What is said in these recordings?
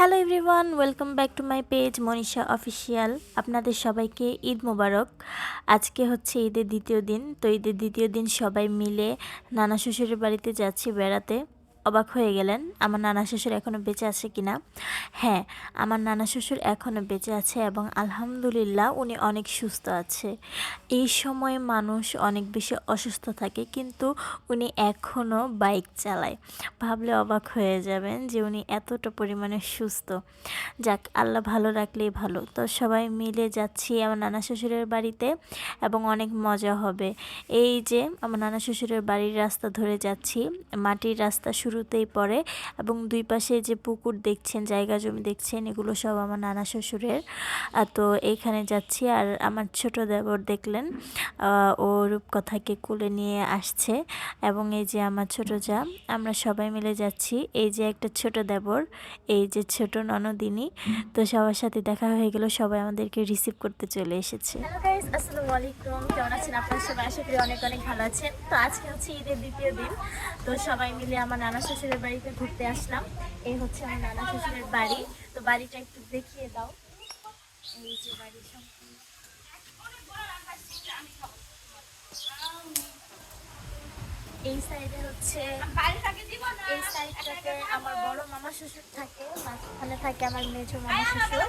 Hello everyone welcome back to my page Manisha official আপনাদের সবাইকে ঈদ মোবারক। আজকে হচ্ছে ঈদের দ্বিতীয় দিন, তো ঈদের দ্বিতীয় দিন সবাই মিলে নানা শ্বশুরের বাড়িতে যাচ্ছি বেড়াতে। অবাক হয়ে গেলেন, আমার নানা শ্বশুর এখনও বেঁচে আছে কিনা হ্যাঁ আমার নানা শ্বশুর এখনও বেঁচে আছে এবং আলহামদুলিল্লাহ উনি অনেক সুস্থ আছে। এই সময়ে মানুষ অনেক বেশি অসুস্থ থাকে, কিন্তু উনি এখনও বাইক চালায়। ভাবলে অবাক হয়ে যাবেন যে উনি এতটা পরিমাণে সুস্থ। যাক, আল্লাহ ভালো রাখলেই ভালো। তো সবাই মিলে যাচ্ছি আমার নানা শ্বশুরের বাড়িতে এবং অনেক মজা হবে। এই যে, আমার নানা শ্বশুরের বাড়ির রাস্তা ধরে যাচ্ছি, মাটির রাস্তা শুরুতেই পড়ে এবং দুই পাশে যে পুকুর দেখছেন, জায়গা জমি দেখছেন, এগুলো সব আমার নানা শ্বশুরের। তো এইখানে যাচ্ছি আর আমার ছোট দেবর দেখলেন ও রূপকথাকে কোলে নিয়ে আসছে এবং এই যে আমার ছোট যা, আমরা সবাই মিলে যাচ্ছি। এই যে একটা ছোট দেবর, এই যে ছোট ননদিনী, তো সবার সাথে দেখা হয়ে গেল, সবাই আমাদেরকে রিসিভ করতে চলে এসেছে। আলাইকুম। কেমন আছেন আপনারা সবাই? আশা করি অনেক অনেক ভালো আছেন। তো আজকে হচ্ছে ঈদের দ্বিতীয় দিন। তো সবাই মিলে আমার নানা শ্বশুরের বাড়িতে ঘুরতে আসলাম। এই হচ্ছে আমার নানা শ্বশুরের বাড়ি। তো বাড়িটা একটু দেখিয়ে দাও। এই যে বাড়ি এই সাইডে হচ্ছে এই সাইডটাতে আমার বড় মামা শ্বশুর থাকে। মাঝখানে থাকে আমার মেজো মামা শ্বশুর।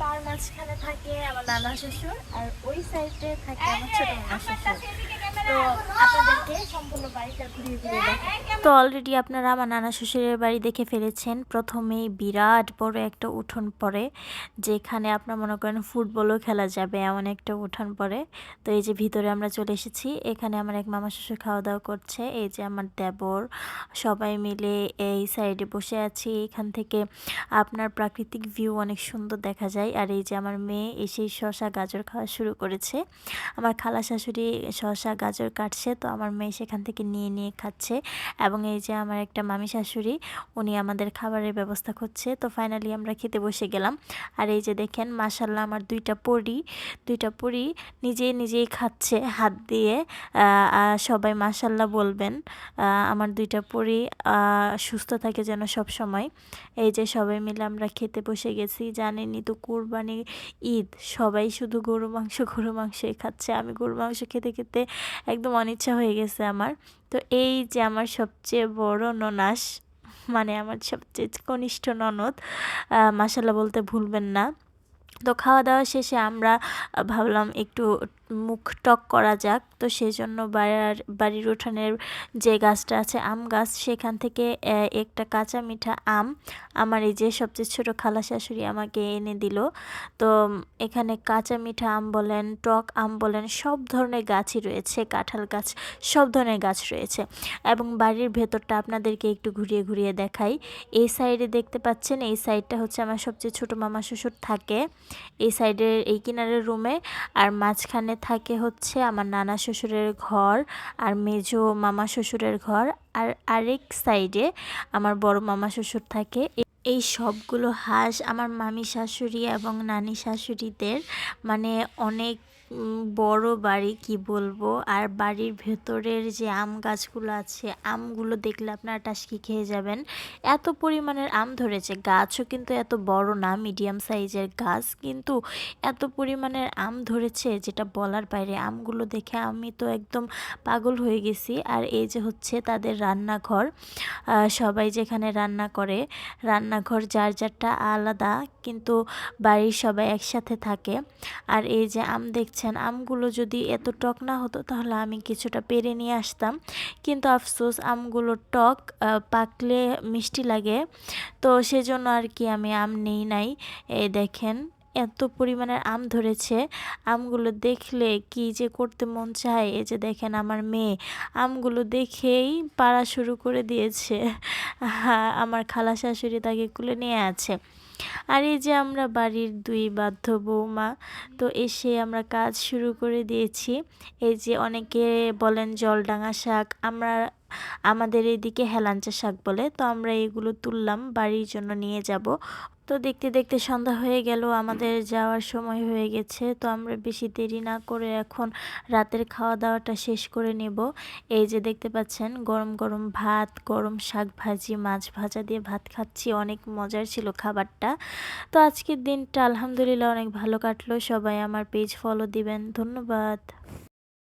তার মাঝখানে থাকে আমার নানা শ্বশুর। আর ওই সাইডে থাকে আমার ছোট মামা শ্বশুর। তো অলরেডি আপনারা আমার নানা শ্বশুরের বাড়ি দেখে ফেলেছেন। প্রথমেই বিরাট বড় একটা উঠোন পরে যেখানে আপনার মনে করেন ফুটবলও খেলা যাবে এমন একটা উঠান পরে তো এই যে ভিতরে আমরা চলে এসেছি, এখানে আমার এক মামা শ্বশুর খাওয়া দাওয়া করছে, এই যে আমার দেবর। সবাই মিলে এই সাইডে বসে আছি, এখান থেকে আপনার প্রাকৃতিক ভিউ অনেক সুন্দর দেখা যায়। আর এই যে আমার মেয়ে এসেই শশা গাজর খাওয়া শুরু করেছে। আমার খালা শাশুড়ি শশা গাজর কাটছে, তো আমার মেয়ে সেখান থেকে নিয়ে নিয়ে খাচ্ছে। এবং এই যে আমার একটা মামি শাশুড়ি, উনি আমাদের খাবারের ব্যবস্থা করছে। তো ফাইনালি আমরা খেতে বসে গেলাম। আর এই যে দেখেন মাসাল্লাহ আমার দুইটা পরি দুইটা পরি নিজে নিজেই খাচ্ছে হাত দিয়ে। সবাই মাসাল্লাহ বলবেন আমার দুইটা পরি সুস্থ থাকে যেন সব সময়। এই যে সবাই মিলে আমরা খেতে বসে গেছি। জানেনই তো কুরবানি ঈদ, সবাই শুধু গরু, মাংস, গরু, মাংসই খাচ্ছে। আমি গরু, মাংস খেতে খেতে একদম অনিচ্ছা হয়ে গেছে আমার। তো এই যে আমার সবচেয়ে বড় ননাস মানে আমার সবচেয়ে কনিষ্ঠ ননদ মাসাল্লাহ বলতে ভুলবেন না। তো খাওয়া দাওয়া শেষে আমরা ভাবলাম একটু মুখ টক করা যাক। তো সেই জন্য বাড়ির বাড়ির উঠানের যে গাছটা আছে, আম গাছ, সেখান থেকে একটা কাঁচা মিঠা আম। আমার এই যে সবচেয়ে ছোট খালা শাশুড়ি আমাকে এনে দিল। তো এখানে কাঁচা মিঠা আম বলেন, টক আম বলেন, সব ধরনের গাছই রয়েছে, কাঁঠাল গাছ, সব ধরনের গাছ রয়েছে। এবং বাড়ির ভেতরটা আপনাদেরকে একটু ঘুরিয়ে ঘুরিয়ে দেখাই। এই সাইডে দেখতে পাচ্ছেন, এই সাইডটা হচ্ছে আমার সবচেয়ে ছোট মামা শ্বশুর থাকে। এই সাইডের, এই কিনারের রুমে। আর মাঝখানে থাকে হচ্ছে আমার নানা শ্বশুরের ঘর আর মেজ মামা শ্বশুরের ঘর আর আরেক সাইডে আমার বড় মামা শ্বশুর থাকে। এই সবগুলো হাঁস আমার মামি শাশুড়ি এবং নানি শাশুড়িদের মানে অনেক বড় বাড়ি কি বলব? আর বাড়ির ভেতরের যে আম গাছগুলো আছে, আমগুলো দেখলে আপনারা টাসকি খেয়ে যাবেন। এত পরিমাণের আম ধরেছে। গাছও কিন্তু এত বড় না মিডিয়াম সাইজের গাছ, কিন্তু এত পরিমাণের আম ধরেছে যেটা বলার বাইরে। আমগুলো দেখে আমি তো একদম পাগল হয়ে গেছি। আর এই যে হচ্ছে তাদের রান্নাঘর সবাই যেখানে রান্না করে, রান্নাঘর যার যারটা আলাদা, কিন্তু বাড়ির সবাই একসাথে থাকে। আর এই যে আম দেখছেন আমগুলো যদি এত টক না হতো তাহলে আমি কিছুটা পেরে নিয়ে আসতাম। কিন্তু আফসোস, আমগুলো টক পাকলে মিষ্টি লাগে। তো সেজন্য আর কি আমি আম নেই নাই। এই দেখেন এত পরিমাণের আম ধরেছে। আমগুলো দেখলে কি যে করতে মন চায়। এই যে দেখেন আমার মেয়ে, আমগুলো দেখেই পাড়া শুরু করে দিয়েছে। আমার খালা শাশুড়ি তাকে কুলে নিয়ে আছে। আর এই যে আমরা বাড়ির দুই বাধ্য বৌমা, তো এসে আমরা কাজ শুরু করে দিয়েছি। এই যে অনেকে বলেন জলডাঙা শাক, আমরা আমাদের এদিকে হেলাঞ্চা শাক বলে, তো আমরা এগুলো তুললাম, বাড়ির জন্য নিয়ে যাব। তো দেখতে দেখতে সন্ধ্যা হয়ে গেল, আমাদের যাওয়ার সময় হয়ে গেছে, তো আমরা বেশি দেরি না করে এখন রাতের খাওয়া দাওয়াটা শেষ করে নেব। এই যে দেখতে পাচ্ছেন, গরম গরম ভাত, গরম শাক ভাজি, মাছ ভাজা দিয়ে ভাত খাচ্ছি, অনেক মজার ছিল খাবারটা। তো আজকের দিনটা আলহামদুলিল্লাহ অনেক ভালো কাটলো, সবাই আমার পেজ ফলো দিবেন, ধন্যবাদ।